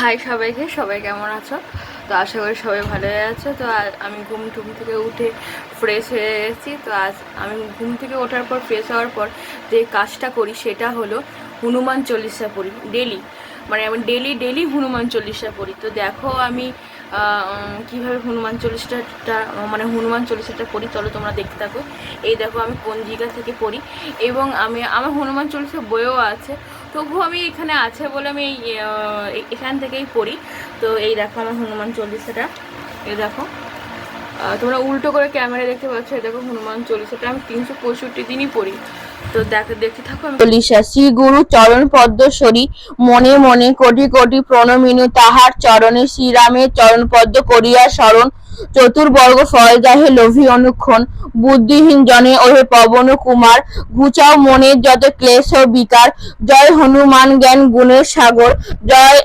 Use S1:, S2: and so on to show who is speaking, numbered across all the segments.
S1: High সবাইকে, সবাই কেমন আছো? তো আশা করি সবাই ভালোই আছো। তো আমি ঘুম টুম থেকে উঠে ফ্রেশ হয়ে এসেছি। তো আজ আমি ঘুম থেকে ওঠার পর ফ্রেশ হওয়ার পর যে কাজটা করি সেটা হলো হনুমান চল্লিশা পড়ি ডেলি মানে আমি ডেলি ডেলি হনুমান চল্লিশা পড়ি। তো দেখো আমি কীভাবে হনুমান চল্লিশাটা মানে হনুমান চল্লিশাটা পড়ি, চলো তোমরা দেখতে থাকো। এই দেখো আমি পঞ্জিকা থেকে পড়ি। এবং আমি, আমার হনুমান চল্লিশা বইও আছে। তবুও আমি এখানে আছে বলে আমি এখান থেকেই পড়ি। তো এই দেখো আমার হনুমান চল্লিশাটা। এই দেখো। তোমরা উল্টো করে ক্যামেরা দেখতে পাচ্ছ দেখো হনুমান চল্লিশাটা। আমি তিনশো পঁয়ষট্টি দিনই পড়ি। তো দেখো, দেখতে থাকো
S2: চল্লিশা শ্রী গুরু চরণ পদ্মশ্বরী মনে মনে কোটি কোটি প্রণমিনু তাহার চরণে শ্রীরামের চরণ পদ্ম করিয়া স্মরণ চতুর্বর্গ ফল লোভী অনুক্ষণ, বুদ্ধিহীন জনে ওহে পবন কুমার, ঘুচাও মনের যত ক্লেশ ও বিকার, জয় হনুমান জ্ঞান গুণের সাগর, জয়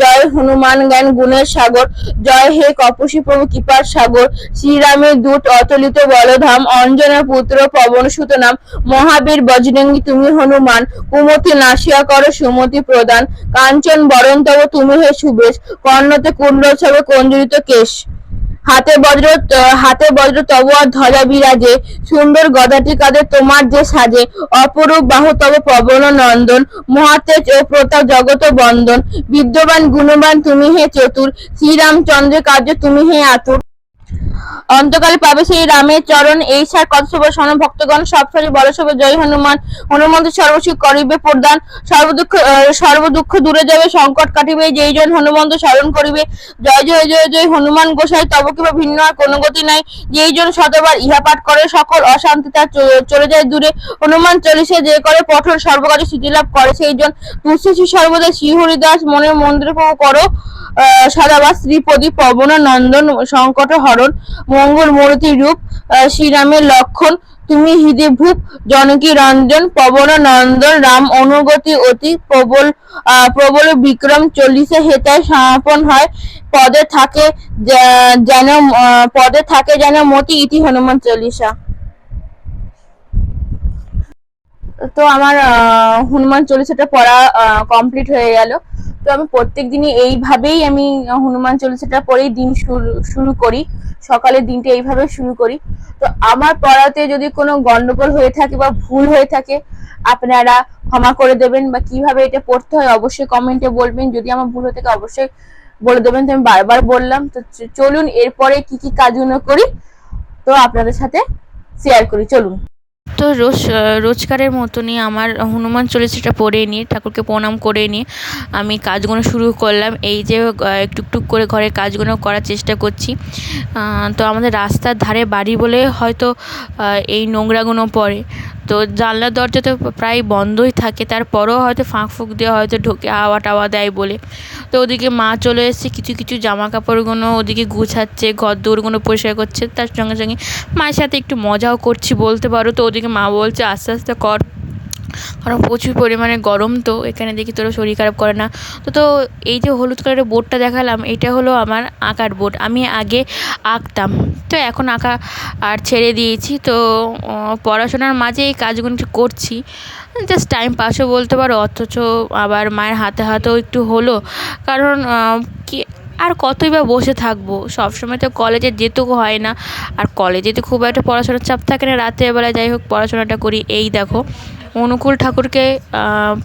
S2: জয় হনুমান জ্ঞান গুণের সাগর, জয় হে কপসী প্রভু কৃপার সাগর শ্রীরামের দূত অতলিত বলধাম, অঞ্জনা পুত্র পবন সুত নাম, মহাবীর বজরঙ্গী তুমি হনুমান, কুমতি নাশিয়া করো সুমতি প্রদান, কাঞ্চন বরণ তব তুমি হে সুবেশ, কর্ণতে কুণ্ডল ছবে কঞ্জরিত কেশ। হাতে বজ্র হাতে বজ্র তব আর ধ্বজা বিরাজে। সুন্দর গদাটি কাঁধে তোমার যে সাজে। অপরূপ বাহু তব পবন নন্দন। মহাতেজ ও প্রতাপ জগত বন্দন। বিদ্যবান, গুণবান, তুমি হে চতুর। শ্রীরামচন্দ্রের কার্য তুমি হে আতুর। অন্তকালে পাবে সেই রামের চরণ। এই সার কত সব সন ভক্তগণ, সব সারি বল সবে জয় হনুমান। হনুমন্ত সর্বসুখ করিবে প্রদান। সর্বদুঃখ সর্বদুঃখ দূরে যাবে, সংকট কাটিবে, যেই জন হনুমন্ত স্মরণ করিবে। জয় জয় জয় জয় হনুমান গোসাই, তব কিবা ভিন্ন আর কোনো গতি নাই। যেই জন শতবার ইহা পাঠ করে, সকল অশান্তি তার চলে যায় দূরে। হনুমান চল্লিশে যে করে, পঠন সর্বকাজে সিদ্ধি লাভ করে সেই জন। তুলসী সর্বদা শ্রীহরিদাস মনের মন্দির করো। সদাবাস শ্রীপদী পবন নন্দন সংকট হরণ। মঙ্গল মূর্তি রূপ শ্রীরামের লক্ষণ, তুমি হৃদে ভূপ জনকী রঞ্জন পবন নন্দন, রাম অনুগতি অতি প্রবল প্রবল বিক্রম, চল্লিশে হেতায় সমাপন হয়। পদে থাকে যেন পদে থাকে যেন মতি ইতি হনুমান চল্লিশা। তো আমার হনুমান চল্লিশাটা পড়া কমপ্লিট হয়ে গেল। তো আমি প্রত্যেক দিনই এইভাবেই আমি হনুমান চল্লিশাটা পরেই দিন শুরু শুরু করি। সকালের দিনটা এইভাবে শুরু করি। তো আমার পড়াতে যদি কোনো গন্ডগোল হয়ে থাকে বা ভুল হয়ে থাকে, আপনারা ক্ষমা করে দেবেন বা কীভাবে এটা পড়তে হয় অবশ্যই কমেন্টে বলবেন। যদি আমার ভুল হয়ে থাকে অবশ্যই বলে দেবেন। তো আমি বারবার বললাম, তো চলুন এরপরে কি কি কাজগুলো করি, তো আপনাদের সাথে শেয়ার করি। চলুন।
S1: তো রোজ রোজকারের মতনই আমার হনুমান চল্লিশাটা পড়ে নিয়ে, ঠাকুরকে প্রণাম করে নিয়ে আমি কাজগুলো শুরু করলাম। এই যে একটু একটু করে ঘরের কাজগুলো করার চেষ্টা করছি। তো আমাদের রাস্তার ধারে বাড়ি বলে হয়তো এই নোংরাগুলো পড়ে। তো জানলার দরজা তো প্রায় বন্ধই থাকে, তারপরেও হয়তো ফাঁক ফুঁক দিয়ে হয়তো ঢোকে হাওয়া টাওয়া দেয় বলে। তো ওদিকে মা চলে এসেছে, কিছু কিছু জামা কাপড়গুলো ওদিকে গুছাচ্ছে ঘর দৌড়গুলো পরিষ্কার করছে, তার সঙ্গে সঙ্গে মায়ের সাথে একটু মজাও করছি বলতে পারো। তো ওদিকে মা বলছে, আস্তে আস্তে কর কারণ প্রচুর পরিমাণে গরম তো, এখানে দেখি তোরা শরীর খারাপ করে না। তো তো এই যে হলুদ কালারের বোর্ডটা দেখালাম, এটা হলো আমার আঁকার বোর্ড। আমি আগে আঁকতাম, তো এখন আঁকা আর ছেড়ে দিয়েছি। তো পড়াশোনার মাঝে এই কাজগুলো করছি। জাস্ট টাইম পাসও বলতে পারো, অথচ আবার মায়ের হাতে হাতেও একটু হলো। কারণ কি, আর কতই বা বসে থাকব? সবসময় তো কলেজে যেতেও হয় না। আর কলেজে তো খুব একটা পড়াশোনার চাপ থাকে না, রাতের বেলা যাই হোক পড়াশোনাটা করি। এই দেখো অনুকূল ঠাকুরকে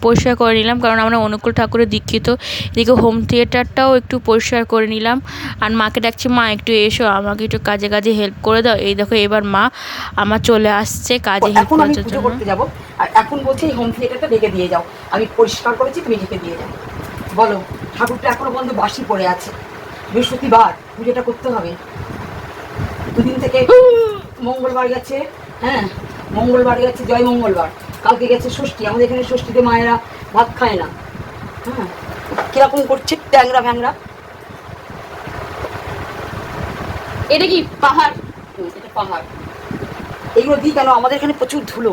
S1: পরিষ্কার করে নিলাম। কারণ আমরা অনুকূল ঠাকুরের দীক্ষিত। এদিকে হোম থিয়েটারটাও একটু পরিষ্কার করে নিলাম। আর মাকে ডাকছি মা একটু এসো। আমাকে একটু কাজে কাজে হেল্প করে দাও। এই দেখো এবার মা আমার চলে আসছে কাজে হেল্প করার জন্য।
S3: করতে যাব। আর এখন বলছি এই হোম থিয়েটারটা ঢেকে দিয়ে যাও। আমি পরিষ্কার করেছি তুমি ঢেকে দিয়ে যাও। বলো ঠাকুরটা এখনও বন্ধ বাসি পড়ে আছে। বৃহস্পতিবার পুজোটা করতে হবে। দুদিন থেকে মঙ্গলবার গেছে হ্যাঁ মঙ্গলবার গেছে জয় মঙ্গলবার। কালকে গেছে ষষ্ঠী আমাদের এখানে ষষ্ঠীতে মায়েরা ভাত খায় না। হ্যাঁ। কীরকম করছে ট্যাংরা ভ্যাংরা?
S2: এটা কি পাহাড়?
S3: এটা পাহাড়। এইগুলো দিই কেন? আমাদের এখানে প্রচুর ধুলো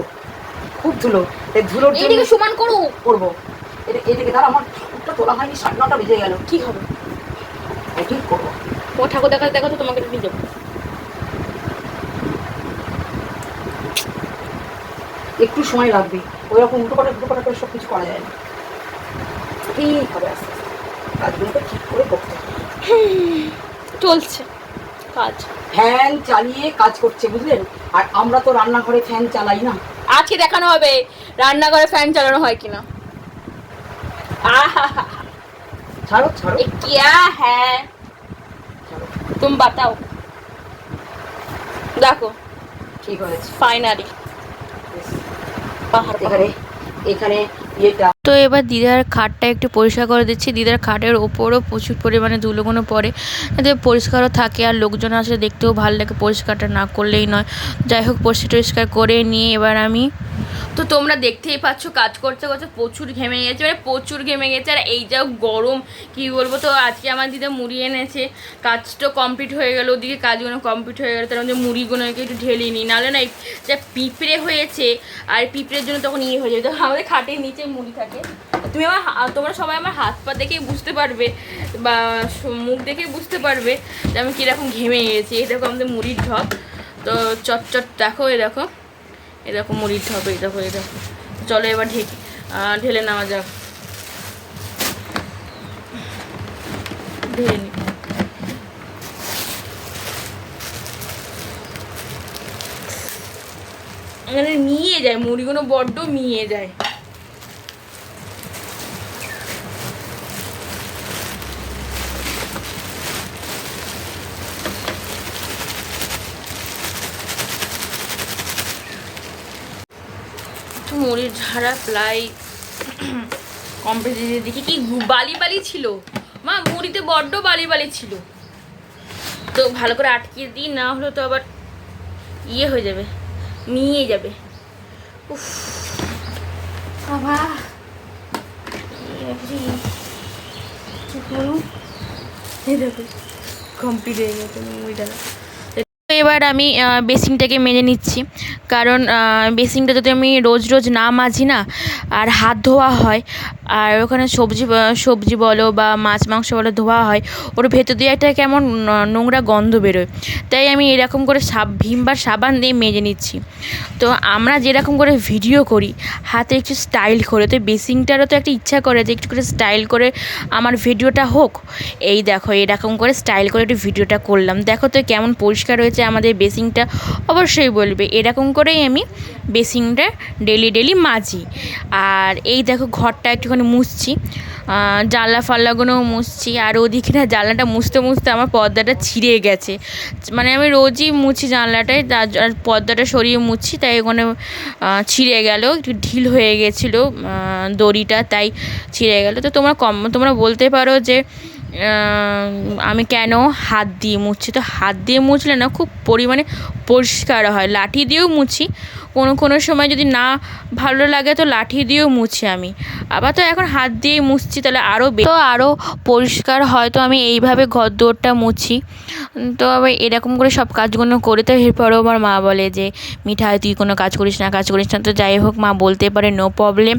S3: খুব ধুলো। এই ধুলোর জন্য
S2: সমান করো।
S3: করব। এটা এদিকে ধর আমার ঠাকুরটা তোলা হয়নি সাড়ে নটা বেজে গেল।
S2: কি হবে?
S3: ঠিক করব?
S2: ও ঠাকুর দেখা দেখো তো তোমাকে নিয়ে যাব
S3: একটু সময় লাগবে। ওই রকম উল্টো পাটা উল্টো পাটা করে সব কিছু করা যায় না। ঠিক হবে আস্তে আস্তে। কাজগুলোকে ঠিক করে করতে
S1: চলছে কাজ।
S3: ফ্যান চালিয়ে কাজ করছে বুঝলেন? আর আমরা তো রান্নাঘরে ফ্যান চালাই না।
S1: আজকে দেখানো হবে রান্নাঘরে ফ্যান চালানো হয় কিনা।
S3: ছাড়ো ছাড়ো।
S1: কিয়া
S3: হ্যাঁ।
S1: তুমি বাতাও। দেখো।
S3: ঠিক হয়েছে।
S1: ফাইনালি
S3: এখানে এখানে ইয়েটা
S1: তো এবার দিদার খাটটা একটু পরিষ্কার করে দিচ্ছি। দিদার খাটের ওপরও প্রচুর পরিমাণে ধুলোগুলো পড়ে। যাতে পরিষ্কারও থাকে আর লোকজন আসলে দেখতেও ভালো লাগে, পরিষ্কারটা না করলেই নয়। যাই হোক পরিষ্কার টরিষ্কার করে নিয়ে এবার আমি তো তোমরা দেখতেই পাচ্ছ কাজ করতে করতে প্রচুর ঘেমে গেছে মানে প্রচুর ঘেমে গেছে। আর এই যা গরম, কি বলব তো, আজকে আমার দিদা মুড়ি এনেছে। কাজটা কমপ্লিট হয়ে গেল, ওদিকে কাজগুলো কমপ্লিট হয়ে গেল। তার মধ্যে মুড়িগুলোকে একটু ঢেলে নিই, নাহলে না যা পিঁপড়ে হয়েছে, আর পিঁপড়ের জন্য তখন ইয়ে হয়ে যাবে। তো আমাদের খাটের নিচে মুড়ি থাকে। তুমি আমার তোমরা সবাই আমার হাত পা দেখেই বুঝতে পারবে বা মুখ দেখেই বুঝতে পারবে যে আমি কীরকম ঘেমে গেছি। দেখো আমাদের মুড়ির ঢপ। তো চট চট দেখো। এই দেখো মুড়ির ঢপ, এই দেখো দেখো। চলো এবার ঢেকে ঢেলে নেওয়া যাক। ঢেলে নি। মানে মিয়ে যায়, মুড়িগুলো বড্ড মিয়ে যায়। মুড়ির ঝাড়া প্রায় কমপ্লিট দেখি কি বালি বালি ছিল। মা, মুড়িতে বড্ড বালি বালি ছিল। তো ভালো করে আটকিয়ে দিই, না হলে তো আবার ইয়ে হয়ে যাবে নিয়ে যাবে। উফ। বাবা। কমপ্লিট হয়ে গেছে মুড়িটা। এবার আমি বেসিনটাকে মেজে নিচ্ছি। কারণ বেসিনটা যদি আমি রোজ রোজ না মাজি না, আর হাত ধোয়া হয়, আর ওখানে সবজি সবজি বলো বা মাছ, মাংস বলো ধোয়া হয়, ওর ভেতর দিয়ে একটা কেমন নোংরা গন্ধ বেরোয়। তাই আমি এরকম করে সাব, ভীম বা সাবান দিয়ে মেজে নিচ্ছি। তো আমরা যেরকম করে ভিডিও করি, হাতে একটু স্টাইল করে, তো বেসিংটারও তো একটা ইচ্ছা করে যে একটু করে স্টাইল করে আমার ভিডিওটা হোক। এই দেখো, এরকম করে স্টাইল করে একটু ভিডিওটা করলাম। দেখো তো কেমন পরিষ্কার হয়েছে আমাদের বেসিংটা অবশ্যই বলবে। এরকম করেই আমি বেসিংটা ডেলি ডেলি মাজি। আর এই দেখো ঘরটা একটুখানি মুছছি। জানলা ফাল্লাগুলোও মুছছি। আর ওদিকে না জানলাটা মুছতে মুছতে আমার পর্দাটা ছিঁড়ে গেছে। মানে আমি রোজই মুছি জানলাটায়, তার পর্দাটা সরিয়ে মুছছি তাই ওখানে ছিঁড়ে গেল। একটু ঢিল হয়ে গেছিল দড়িটা, তাই ছিঁড়ে গেল। তো তোমরা কম, তোমরা বলতে পারো যে আমি কেন হাত দিয়ে মুছছি? তো হাত দিয়ে মুছলে না খুব পরিমাণে পরিষ্কার হয়। লাঠি দিয়েও মুছি। কোনো কোনো সময় যদি না ভালো লাগে তো লাঠি দিয়েও মুছি আমি। আবার তো এখন হাত দিয়েই মুছছি, তাহলে আরও তো আরও পরিষ্কার হয়, তো আমি এইভাবে ঘর দৌড়টা মুছি। তো আবার এরকম করে সব কাজগুলো করে, তো এরপরেও আমার মা বলে যে, মিঠাই, তুই কোনো কাজ করিস না, কাজ করিস না। তো যাই হোক, মা বলতে পারে নো প্রবলেম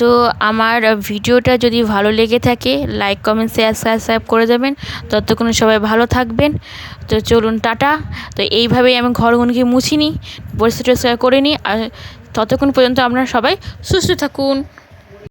S1: তো আমার ভিডিওটা যদি ভালো লেগে থাকে লাইক কমেন্ট শেয়ার সাবস্ক্রাইব করে দেবেন। ততক্ষণ সবাই ভালো থাকবেন। তো চলুন, টাটা। তো এইভাবেই আমি ঘরগুলোকে মুছি নিই পরিষ্কার করে নিই। আর ততক্ষণ পর্যন্ত আপনারা সবাই সুস্থ থাকুন।